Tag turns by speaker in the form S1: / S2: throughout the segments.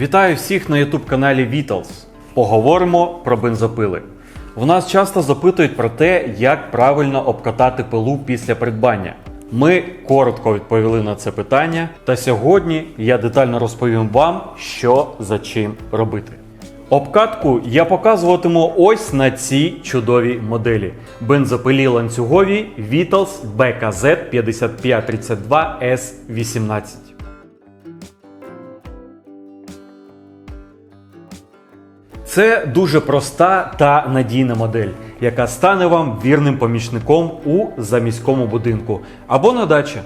S1: Вітаю всіх на YouTube каналі Vitals. Поговоримо про бензопили. В нас часто запитують про те, як правильно обкатати пилу після придбання. Ми коротко відповіли на це питання, та сьогодні я детально розповім вам, що за чим робити. Обкатку я показуватиму ось на цій чудовій моделі. Бензопилі ланцюгові Vitals BKZ 5532 Це дуже проста та надійна модель, яка стане вам вірним помічником у заміському будинку або на дачі.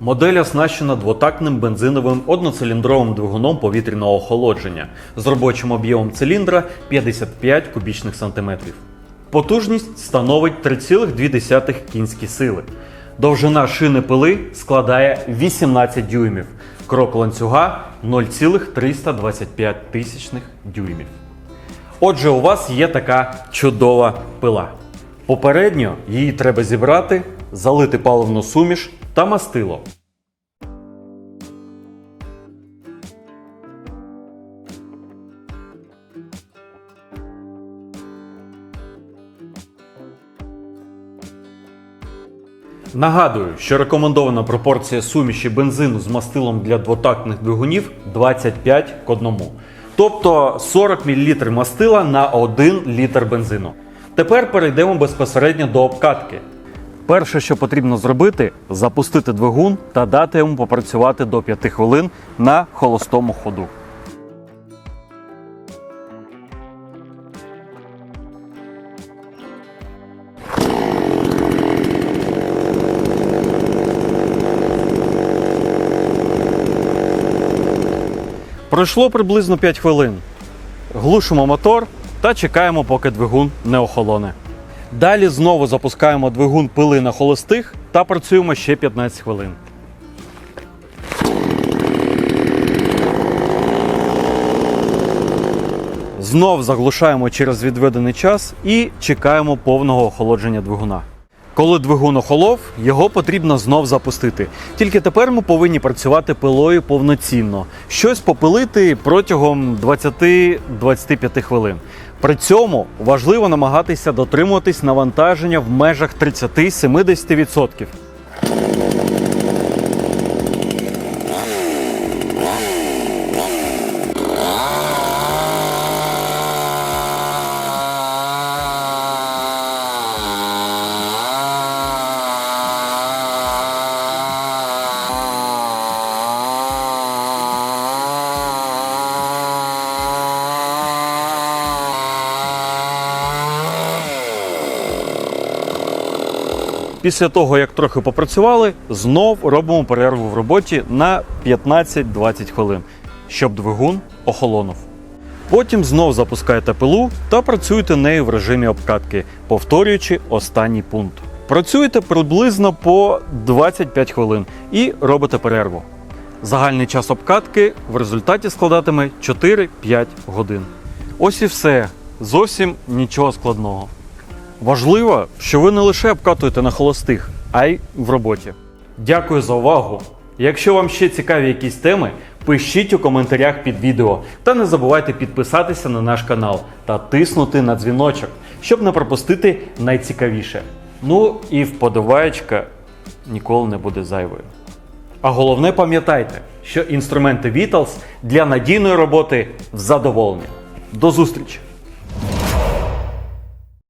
S1: Модель оснащена двотактним бензиновим одноциліндровим двигуном повітряного охолодження з робочим об'ємом циліндра 55 кубічних сантиметрів. Потужність становить 3,2 кінські сили. Довжина шини пили складає 18 дюймів. Крок ланцюга 0,325 тисячних дюймів. Отже, у вас є така чудова пила. Попередньо її треба зібрати, залити паливну суміш та мастило. Нагадую, що рекомендована пропорція суміші бензину з мастилом для двотактних двигунів 25 к 1. Тобто 40 мл мастила на 1 літр бензину. Тепер перейдемо безпосередньо до обкатки. Перше, що потрібно зробити, запустити двигун та дати йому попрацювати до 5 хвилин на холостому ходу. Пройшло приблизно 5 хвилин. Глушимо мотор та чекаємо, поки двигун не охолоне. Далі знову запускаємо двигун пили на холостих та працюємо ще 15 хвилин. Знов заглушаємо через відведений час і чекаємо повного охолодження двигуна. Коли двигун охолов, його потрібно знов запустити. Тільки тепер ми повинні працювати пилою повноцінно, щось попилити протягом 20-25 хвилин. При цьому важливо намагатися дотримуватись навантаження в межах 30-70%. Після того, як трохи попрацювали, знов робимо перерву в роботі на 15-20 хвилин, щоб двигун охолонув. Потім знов запускаєте пилу та працюєте нею в режимі обкатки, повторюючи останній пункт. Працюєте приблизно по 25 хвилин і робите перерву. Загальний час обкатки в результаті складатиме 4-5 годин. Ось і все. Зовсім нічого складного. Важливо, що ви не лише обкатуєте на холостих, а й в роботі. Дякую за увагу! Якщо вам ще цікаві якісь теми, пишіть у коментарях під відео та не забувайте підписатися на наш канал та тиснути на дзвіночок, щоб не пропустити найцікавіше. Ну і вподобаєчка ніколи не буде зайвою. А головне пам'ятайте, що інструменти Vitals для надійної роботи в задоволення. До зустрічі!